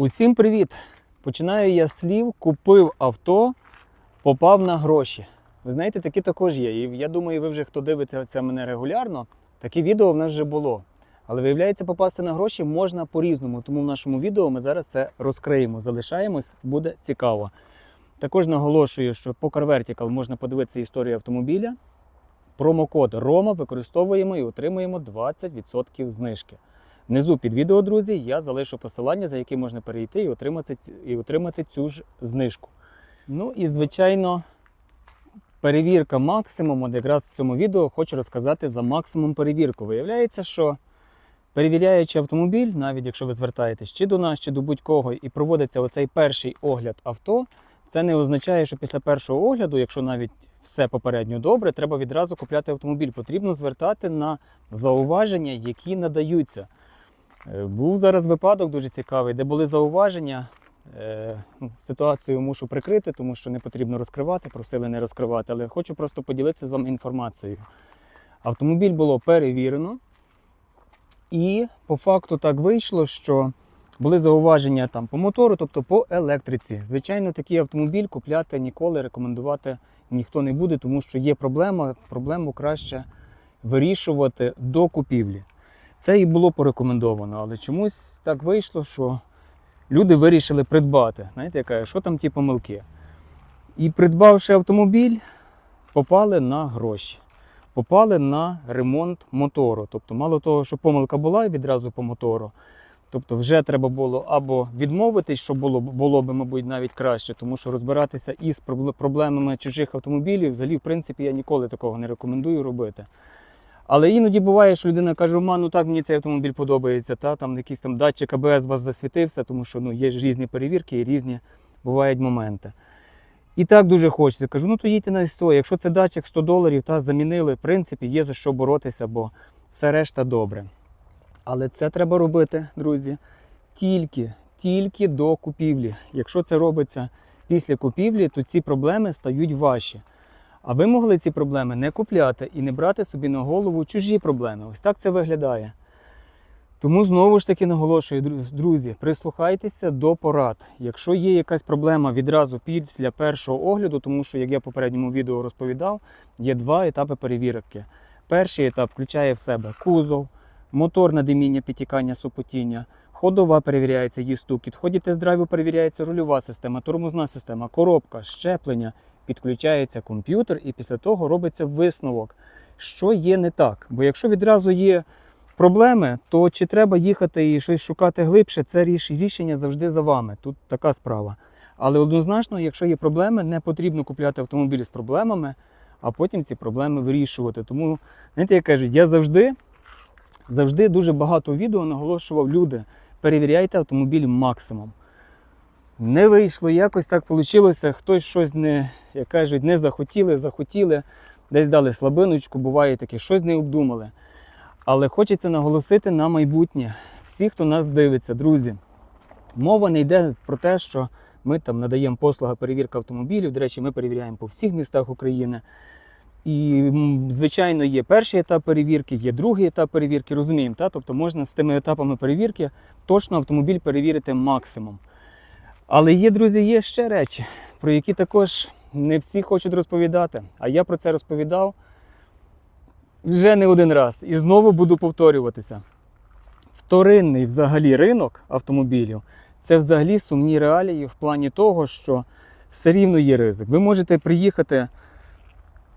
Усім привіт! Починаю я з слів, купив авто, попав на гроші. Ви знаєте, такі також є. І я думаю, ви вже хто дивиться мене регулярно, такі відео в нас вже було. Але виявляється, попасти на гроші можна по-різному. Тому в нашому відео ми зараз це розкриємо. Залишаємось, буде цікаво. Також наголошую, що по Car Vertical можна подивитися історію автомобіля. Промокод Рома використовуємо і отримуємо 20% знижки. Внизу під відео, друзі, я залишу посилання, за яким можна перейти і отримати, і отримати цю ж знижку. Ну і, звичайно, перевірка максимум. От якраз в цьому відео хочу розказати за максимум перевірку. Виявляється, що перевіряючи автомобіль, навіть якщо ви звертаєтесь чи до нас, чи до будь-кого, і проводиться оцей перший огляд авто, це не означає, що після першого огляду, якщо навіть все попередньо добре, треба відразу купляти автомобіль. Потрібно звертати на зауваження, які надаються. Е, Був зараз випадок дуже цікавий, де були зауваження. Е, ну, Ситуацію мушу прикрити, тому що не потрібно розкривати, просили не розкривати, але хочу просто поділитися з вами інформацією. Автомобіль було перевірено, і по факту так вийшло, що були зауваження там по мотору, тобто по електриці. Звичайно, такий автомобіль купляти ніколи рекомендувати ніхто не буде, тому що є проблема. Проблему краще вирішувати до купівлі. Це і було порекомендовано, але чомусь так вийшло, що люди вирішили придбати. Знаєте, яка, що там ті помилки? І придбавши автомобіль, попали на гроші. Попали на ремонт мотору. Тобто, мало того, що помилка була відразу по мотору. Тобто, вже треба було або відмовитись, що було, було би, мабуть, навіть краще, тому що розбиратися із проблемами чужих автомобілів, взагалі, в принципі, я ніколи такого не рекомендую робити. Але іноді буває, що людина каже, ма, ну так мені цей автомобіль подобається, та там якийсь там датчик АБС вас засвітився, тому що ну, є ж різні перевірки і різні бувають моменти. І так дуже хочеться. Кажу, ну то їдьте на СТО. Якщо це датчик 100 доларів, та замінили, в принципі, є за що боротися, бо все решта добре. Але це треба робити, друзі, тільки, тільки до купівлі. Якщо це робиться після купівлі, то ці проблеми стають ваші. А ви могли ці проблеми не купляти і не брати собі на голову чужі проблеми. Ось так це виглядає. Тому знову ж таки наголошую, друзі, прислухайтеся до порад. Якщо є якась проблема відразу після першого огляду, тому що, як я в попередньому відео розповідав, є два етапи перевірки. Перший етап включає в себе кузов, моторне диміння, підтікання, супотіння, ходова перевіряється, її стукіт, ході тест-драйву перевіряється рульова система, тормозна система, коробка, щеплення, підключається комп'ютер, і після того робиться висновок, що є не так. Бо якщо відразу є проблеми, то чи треба їхати і щось шукати глибше, це ріш- рішення завжди за вами. Тут така справа. Але однозначно, якщо є проблеми, не потрібно купляти автомобіль з проблемами, а потім ці проблеми вирішувати. Тому, знаєте, як кажуть, я завжди, завжди дуже багато відео наголошував люди, перевіряйте автомобіль максимум. Не вийшло, якось так вийшло. Хтось щось не, як кажуть, не захотіли, захотіли, десь дали слабиночку, буває таке, щось не обдумали. Але хочеться наголосити на майбутнє. Всі, хто нас дивиться, друзі, мова не йде про те, що ми там надаємо послуги перевірки автомобілів. До речі, ми перевіряємо по всіх містах України. І, звичайно, є перший етап перевірки, є другий етап перевірки, розуміємо, та? тобто можна з тими етапами перевірки точно автомобіль перевірити максимум. Але є, друзі, є ще речі, про які також не всі хочуть розповідати. А я про це розповідав вже не один раз. І знову буду повторюватися. Вторинний взагалі ринок автомобілів це взагалі сумні реалії в плані того, що все рівно є ризик. Ви можете приїхати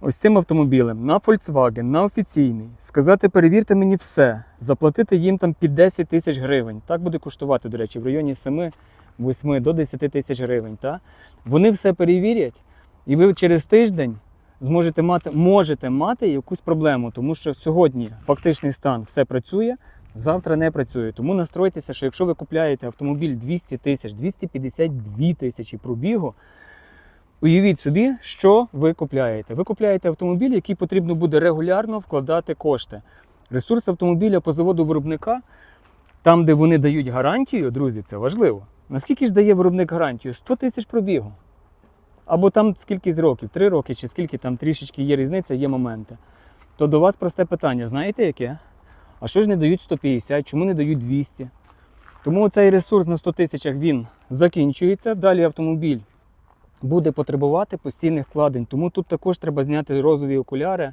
ось цим автомобілем на Volkswagen, на офіційний, сказати, перевірте мені все, заплатити їм там під 10 тисяч гривень. Так буде коштувати, до речі, в районі 7 8 до 10 тисяч гривень. Та? Вони все перевірять, і ви через тиждень зможете мати, можете мати якусь проблему, тому що сьогодні фактичний стан все працює, завтра не працює. Тому настройтеся, що якщо ви купляєте автомобіль 200 тисяч, 252 тисячі пробігу, уявіть собі, що ви купляєте. Ви купляєте автомобіль, який потрібно буде регулярно вкладати кошти. Ресурс автомобіля по заводу виробника, там, де вони дають гарантію, друзі, це важливо. Наскільки ж дає виробник гарантію? 100 тисяч пробігу. Або там скільки з років, 3 роки, чи скільки там трішечки є різниця, є моменти. То до вас просте питання: знаєте яке? А що ж не дають 150, чому не дають 200? Тому цей ресурс на 100 тисячах він закінчується. Далі автомобіль буде потребувати постійних вкладень. Тому тут також треба зняти розові окуляри.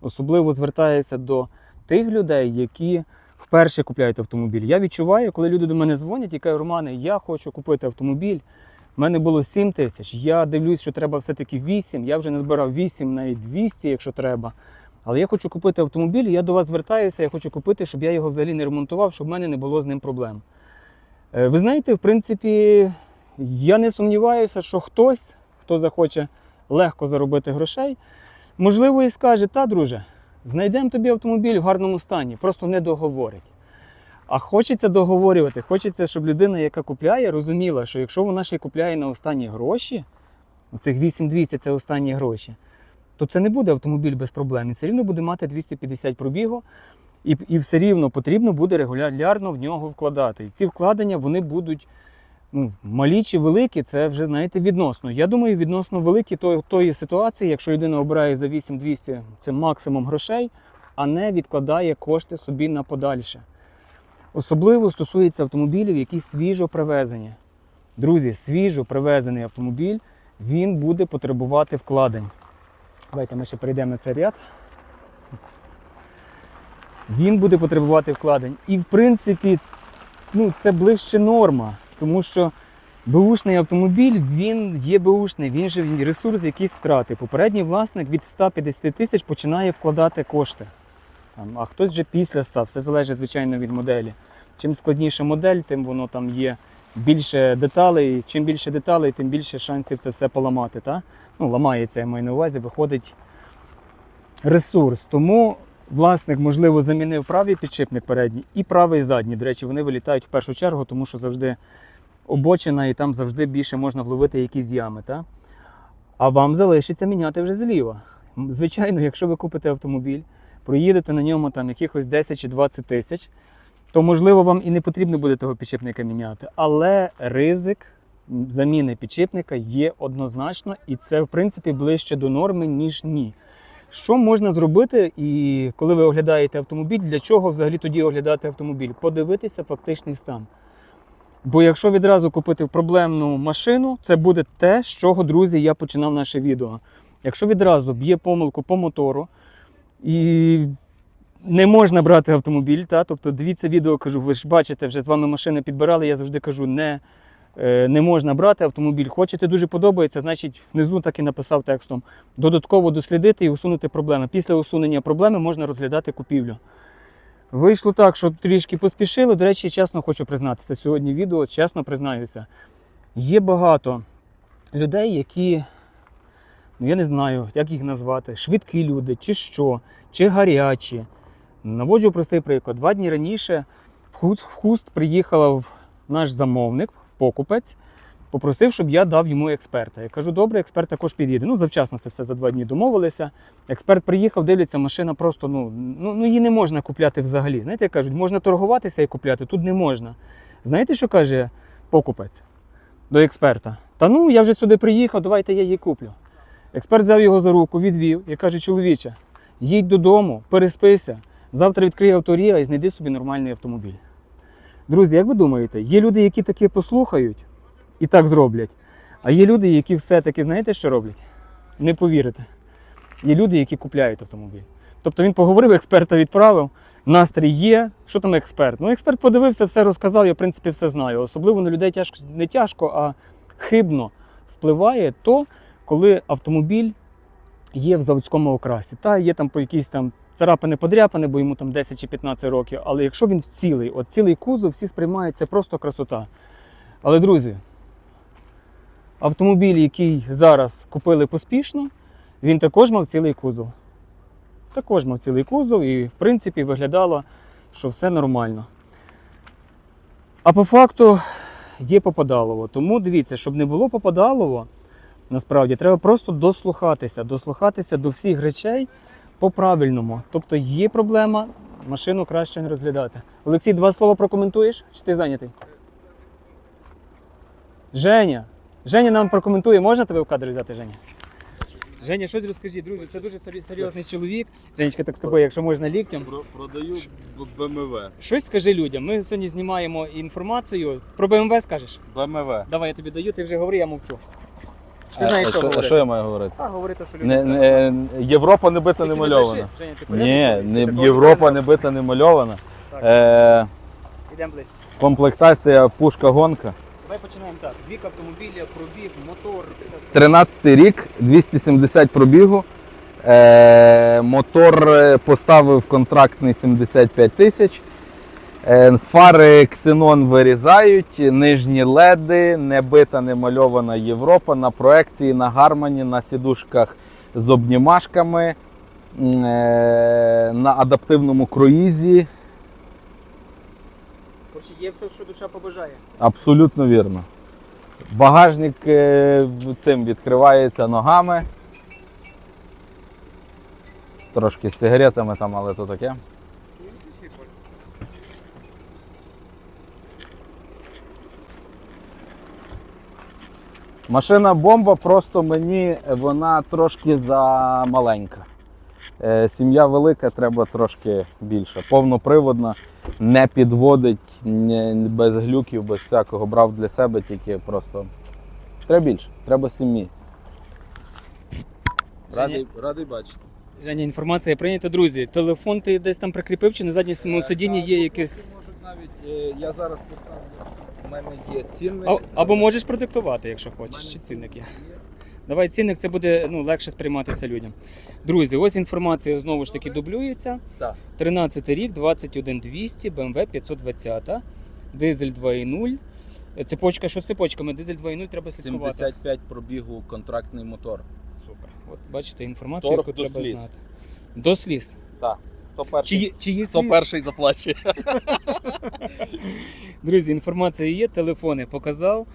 Особливо звертаюся до тих людей, які вперше купляють автомобіль. Я відчуваю, коли люди до мене дзвонять і кажуть, Романе, я хочу купити автомобіль. У мене було 7 тисяч. Я дивлюсь, що треба все-таки 8. Я вже не збирав 8, навіть 200, якщо треба. Але я хочу купити автомобіль, і я до вас звертаюся, я хочу купити, щоб я його взагалі не ремонтував, щоб в мене не було з ним проблем. Е, Ви знаєте, в принципі, я не сумніваюся, що хтось, хто захоче легко заробити грошей, можливо, і скаже: та, друже, знайдемо тобі автомобіль в гарному стані, просто не договорить. А хочеться договорювати, хочеться, щоб людина, яка купляє, розуміла, що якщо вона ще купляє на останні гроші, цих 8200 це останні гроші, то це не буде автомобіль без проблем. Він все рівно буде мати 250 пробігу, і, і все рівно потрібно буде регулярно в нього вкладати. І ці вкладення вони будуть ну, малі чи великі, це вже знаєте відносно. Я думаю, відносно великі то, тої ситуації, якщо людина обирає за 8200, це максимум грошей, а не відкладає кошти собі на подальше. Особливо стосується автомобілів, які свіжо привезені. Друзі, свіжо привезений автомобіль, він буде потребувати вкладень. Давайте ми ще перейдемо на цей ряд. Він буде потребувати вкладень. І в принципі, ну, це ближче норма, тому що беушний автомобіль він є беушний, він же ресурс якийсь втрати. Попередній власник від 150 тисяч починає вкладати кошти. Там, а хтось вже після 100, все залежить, звичайно, від моделі. Чим складніша модель, тим воно там є більше деталей. Чим більше деталей, тим більше шансів це все поламати. Та? Ну, ламається, я маю на увазі, виходить ресурс. Тому власник, можливо, замінив правий підшипник передній і правий задній. До речі, вони вилітають в першу чергу, тому що завжди обочина і там завжди більше можна вловити якісь ями. Та? А вам залишиться міняти вже зліва. Звичайно, якщо ви купите автомобіль, проїдете на ньому там якихось 10 чи 20 тисяч, то можливо вам і не потрібно буде того підшипника міняти. Але ризик заміни підшипника є однозначно, і це в принципі ближче до норми, ніж ні. Що можна зробити, і коли ви оглядаєте автомобіль, для чого взагалі тоді оглядати автомобіль? Подивитися фактичний стан. Бо якщо відразу купити проблемну машину, це буде те, з чого, друзі, я починав наше відео. Якщо відразу б'є помилку по мотору і не можна брати автомобіль, та? тобто дивіться відео, кажу, ви ж бачите, вже з вами машини підбирали, я завжди кажу, не, е, не можна брати автомобіль. Хочете дуже подобається, значить внизу так і написав текстом. Додатково дослідити і усунути проблеми. Після усунення проблеми можна розглядати купівлю. Вийшло так, що трішки поспішили. До речі, чесно хочу признатися, сьогодні відео, чесно признаюся. Є багато людей, які, ну я не знаю, як їх назвати, швидкі люди, чи що, чи гарячі. Наводжу простий приклад. Два дні раніше в Хуст, приїхав наш замовник, покупець, попросив, щоб я дав йому експерта. Я кажу, добре, експерт також під'їде. Ну, завчасно це все за два дні домовилися. Експерт приїхав, дивляться, машина просто ну, ну, ну її не можна купляти взагалі. Знаєте, як кажуть, можна торгуватися і купляти, тут не можна. Знаєте, що каже покупець до експерта? Та ну, я вже сюди приїхав, давайте я її куплю. Експерт взяв його за руку, відвів і каже: чоловіче, їдь додому, переспися, завтра відкрий авторія і знайди собі нормальний автомобіль. Друзі, як ви думаєте, є люди, які таке послухають і так зроблять, а є люди, які все-таки, знаєте, що роблять? Не повірите. Є люди, які купляють автомобіль. Тобто він поговорив, експерта відправив, настрій є. Що там експерт? Ну, експерт подивився, все розказав, я в принципі все знаю. Особливо на людей тяжко, не тяжко, а хибно впливає то, коли автомобіль є в заводському окрасі. Та є там по якісь там царапини подряпини, бо йому там 10 чи 15 років. Але якщо він в цілий, от цілий кузов, всі сприймають це просто красота. Але, друзі, автомобіль, який зараз купили поспішно, він також мав цілий кузов. Також мав цілий кузов і, в принципі, виглядало, що все нормально. А по факту є попадалово. Тому дивіться, щоб не було попадалово, насправді треба просто дослухатися, дослухатися до всіх речей по-правильному. Тобто є проблема, машину краще не розглядати. Олексій, два слова прокоментуєш? Чи ти зайнятий? Женя. Женя нам прокоментує, можна тебе в кадр взяти, Женя? Женя, щось розкажи, друзі, це дуже серйозний чоловік. Женечка, так з тобою, якщо можна ліктем. Про- Продаю Б- БМВ. Щось скажи людям. Ми сьогодні знімаємо інформацію. Про БМВ скажеш? БМВ. Давай я тобі даю, ти вже говори, я мовчу. Ти знаєш, а що що, а говорити. що я маю говорити? А, говори то, що люди. Не, не, Європа не бита, не мальована. Женя, ти Ні, не, такого Європа не бита, не мальована. Так, Е, Ідемо ближче. комплектація пушка гонка. Давай починаємо так. Вік автомобіля, пробіг, мотор, все, все. 13 рік, 270 пробігу. Е, мотор е, поставив контрактний 75 тисяч. Е, фари Xenon вирізають, нижні леди, не бита, не Європа на проекції, на гармані, на сідушках з обнімашками, е, на адаптивному круїзі. Коротше, є все, що душа побажає. Абсолютно вірно. Багажник е, цим відкривається ногами. Трошки з сигаретами там, але то таке. Машина бомба, просто мені вона трошки замаленька. Е, Сім'я велика, треба трошки більше. Повноприводна, не підводить, не, без глюків, без всякого. Брав для себе тільки просто. Треба більше, треба 7 місць. Радий- радий бачити. Женя, інформація прийнята, друзі. Телефон ти десь там прикріпив чи на задньому сидінні є якесь. Навіть, е, я зараз поставлю, у мене є цінник. А- Або можеш продиктувати, якщо хочеш, чи цінник є. Давай цінник, це буде ну, легше сприйматися людям. Друзі, ось інформація знову ж таки дублюється. 13 рік, 21200, BMW 520, дизель 2.0. Е, Цепочка, що з цепочками? Дизель 2.0 треба слідкувати. 75 пробігу контрактний мотор. Супер. От бачите інформацію, Торг яку до треба сліз. знати. До сліз. Так. Хто перший? є- чи Хто сліз? перший заплаче? Друзі, інформація є, телефони показав.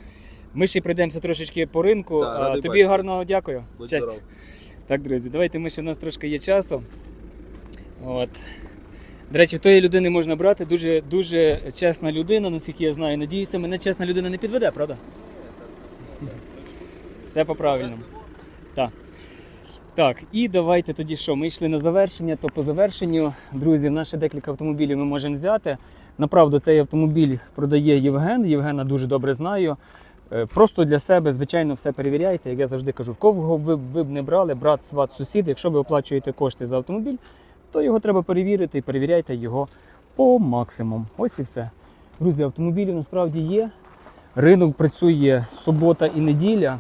Ми ще прийдемося трошечки по ринку. Так, а, радий тобі бачити. гарного дякую. Будь Честь. здоров. Так, друзі, давайте ми ще в нас трошки є часу. От. До речі, в тої людини можна брати дуже, дуже чесна людина, наскільки я знаю. Надіюся, мене чесна людина не підведе, правда? Все по-правильному. Так. Так, і давайте тоді що? Ми йшли на завершення, то по завершенню, друзі, в нас декілька автомобілів ми можемо взяти. Направду, цей автомобіль продає Євген. Євгена дуже добре знаю. Е, Просто для себе, звичайно, все перевіряйте. Як я завжди кажу, в кого ви, ви б не брали, брат, сват, сусід, якщо ви оплачуєте кошти за автомобіль, то його треба перевірити і перевіряйте його по максимуму. Ось і все. Друзі, автомобілів насправді є. Ринок працює субота і неділя.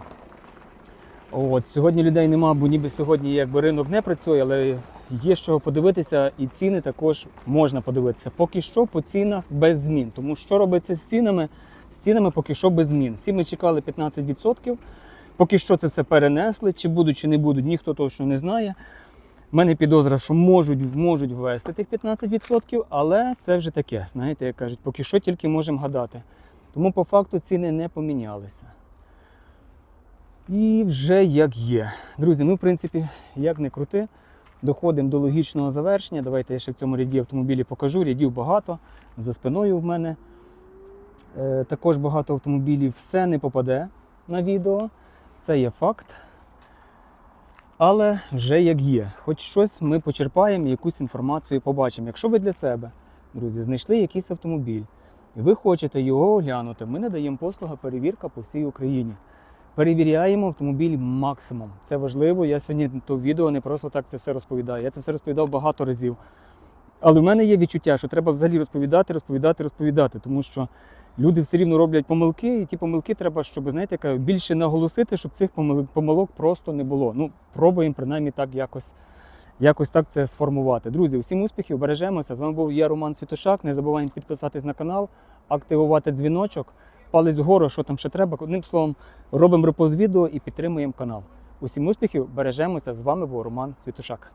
От, сьогодні людей нема, бо ніби сьогодні якби ринок не працює, але є з чого подивитися, і ціни також можна подивитися. Поки що по цінах без змін. Тому що робиться з цінами? З цінами поки що без змін. Всі ми чекали 15%. Поки що це все перенесли. Чи будуть, чи не будуть, ніхто точно не знає. У мене підозра, що можуть, можуть ввести тих 15%, але це вже таке. Знаєте, як кажуть, поки що тільки можемо гадати. Тому по факту ціни не помінялися. І вже як є. Друзі, ми, в принципі, як не крути, доходимо до логічного завершення. Давайте я ще в цьому ряді автомобілі покажу. Рядів багато. За спиною в мене також багато автомобілів. Все не попаде на відео. Це є факт. Але вже як є. Хоч щось ми почерпаємо, якусь інформацію побачимо. Якщо ви для себе, друзі, знайшли якийсь автомобіль, і ви хочете його оглянути, ми надаємо послуга перевірка по всій Україні. Перевіряємо автомобіль максимум. Це важливо. Я сьогодні то відео не просто так це все розповідаю. Я це все розповідав багато разів. Але в мене є відчуття, що треба взагалі розповідати, розповідати, розповідати, тому що люди все рівно роблять помилки, і ті помилки треба, щоб знаєте, більше наголосити, щоб цих помилок, помилок просто не було. Ну, пробуємо принаймні так якось, якось так це сформувати. Друзі, усім успіхів, бережемося. З вами був я, Роман Світошак. Не забуваємо підписатись на канал, активувати дзвіночок, палець вгору, що там ще треба. Одним словом, робимо репост відео і підтримуємо канал. Усім успіхів, бережемося. З вами був Роман Світошак.